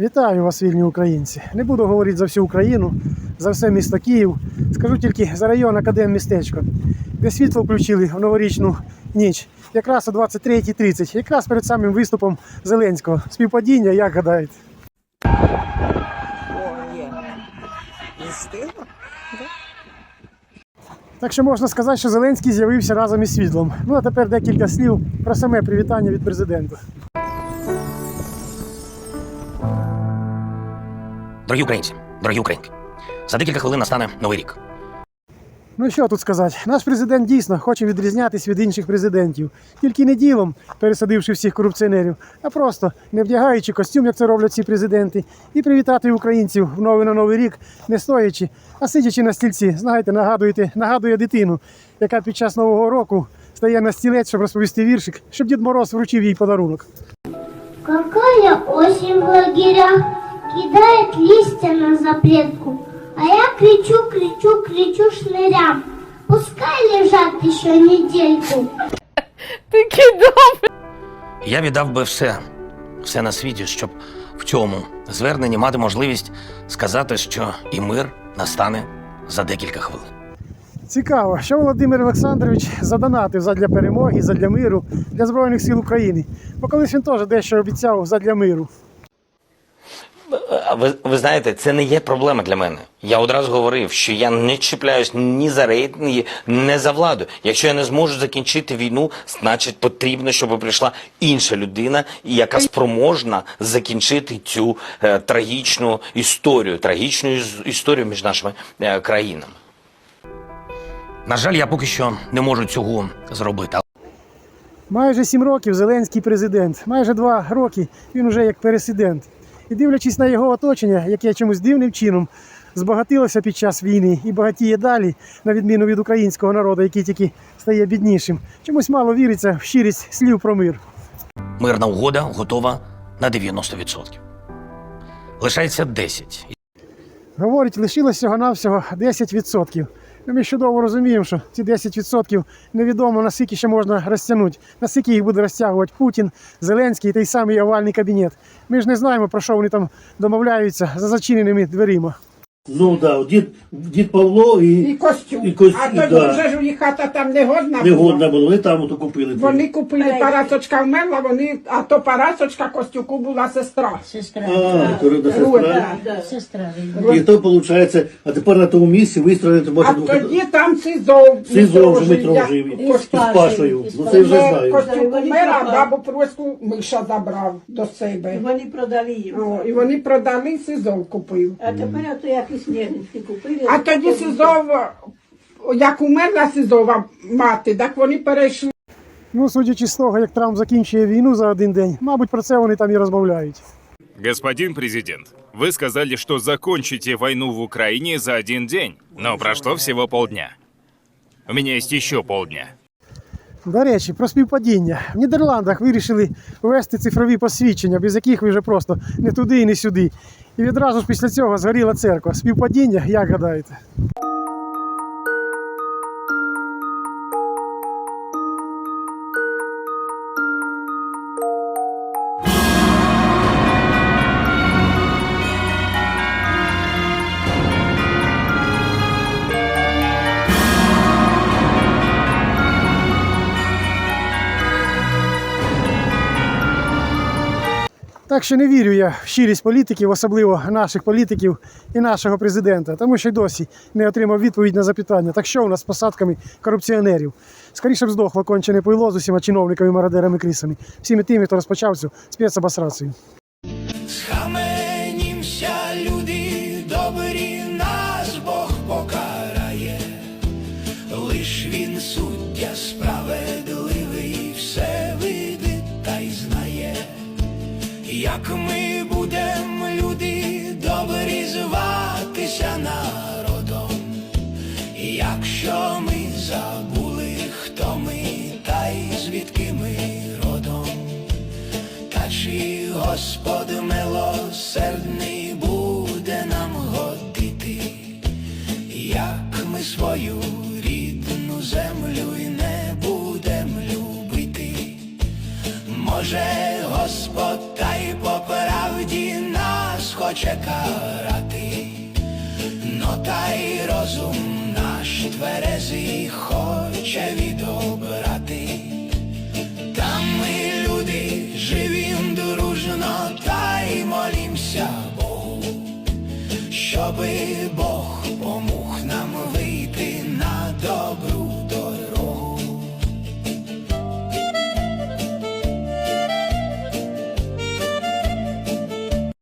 Вітаю вас, вільні українці. Не буду говорити за всю Україну, за все місто Київ. Скажу тільки за район Академмістечко, де світло включили в новорічну ніч. Якраз о 23.30, якраз перед самим виступом Зеленського. Співпадіння, як гадаєте? Так що можна сказати, що Зеленський з'явився разом із світлом. Ну а тепер декілька слів про саме привітання від президента. Дорогі українці, дорогі українки, за декілька хвилин настане новий рік. Ну що тут сказати? Наш президент дійсно хоче відрізнятися від інших президентів, тільки не ділом, пересадивши всіх корупціонерів, а просто не вдягаючи костюм, як це роблять ці президенти, і привітати українців в новий на новий рік, не стоячи, а сидячи на стільці, знаєте, нагадуєте, нагадує дитину, яка під час нового року стає на стілець, щоб розповісти віршик, щоб Дід Мороз вручив їй подарунок. Какая осень в лагерях кидает листья на запретку, а я кричу, кричу, кричу шнырям. Пускай лежат еще недельку. Такий добрий. Я віддав би все, все на світі, щоб в цьому зверненні мати можливість сказати, що і мир настане за декілька хвилин. Цікаво, що Володимир Олександрович задонатив задля перемоги, задля миру для Збройних сил України. Бо колись він теж дещо обіцяв задля миру. Ви, ви знаєте, це не є проблема для мене. Я одразу говорив, що я не чіпляюсь ні за рейтинги, ні за владу. Якщо я не зможу закінчити війну, значить потрібно, щоб прийшла інша людина, яка спроможна закінчити цю е, трагічну історію, трагічну іс- історію між нашими е, країнами. На жаль, я поки що не можу цього зробити. Майже сім років Зеленський президент, майже два роки він уже як пересидент. І дивлячись на його оточення, яке чомусь дивним чином збагатилося під час війни і багатіє далі, на відміну від українського народу, який тільки стає біднішим, чомусь мало віриться в щирість слів про мир. Мирна угода готова на 90%. Лишається 10%. Говорить, лишилось всього-навсього 10%. Ну, Ми чудово розуміємо, що ці 10% невідомо наскільки ще можна розтягнути, наскільки їх буде розтягувати Путін, Зеленський і той самий овальний кабінет. Ми ж не знаємо, про що вони там домовляються за зачиненими дверима. Ну да, дід, дід Павло і, І костюм. І костюм, а тоді да. вже ж у їх хата там не годна не була. годна було, вони там ото купили. Вони купили парасочка вмерла, вони, а то парасочка Костюку була сестра. Сестра. А, то рода сестра. Да, сестра. І то виходить, а тепер на тому місці може А бути. тоді там СИЗО. СИЗО вже Митрожий, жив. І І з і з Ну це вже знаю. Костюк умер, а бабу Проську Миша забрав до себе. Вони продали їм. О, і вони продали, СИЗО купив. А тепер ото якісь нервнички купили. А тоді СИЗО, як умерла СИЗОва мати, так вони перейшли. Ну, судячи з того, як Трамп закінчує війну за один день, мабуть, про це вони там і розмовляють. Господин президент, вы сказали, что закончите войну в Украине за один день, но прошло всего полдня. У меня есть еще полдня. До речі, про співпадіння. В Нідерландах вирішили ввести цифрові посвідчення, без яких ви вже просто не туди і не сюди. І відразу ж після цього згоріла церква. Співпадіння, як гадаєте? Так що не вірю я в щирість політиків, особливо наших політиків і нашого президента, тому що й досі не отримав відповідь на запитання, так що у нас з посадками корупціонерів. Скоріше б здохло кончене пойло з усіма чиновниками, мародерами, крисами, всіми тими, хто розпочав цю спецобосрацію. Схаменімся, люди добрі, нас Бог покарає, лиш він суддя справедливий, як ми будем, люди добрі, зватися народом, якщо ми забули, хто ми та й звідки ми родом. Та чи Господь милосердний буде нам годити, як ми свою рідну землю й не будем любити, може хоче карати, но та й розум наш тверезий хоче відобрати. Там ми люди живім дружно, та й молімся Богу, щоби Бог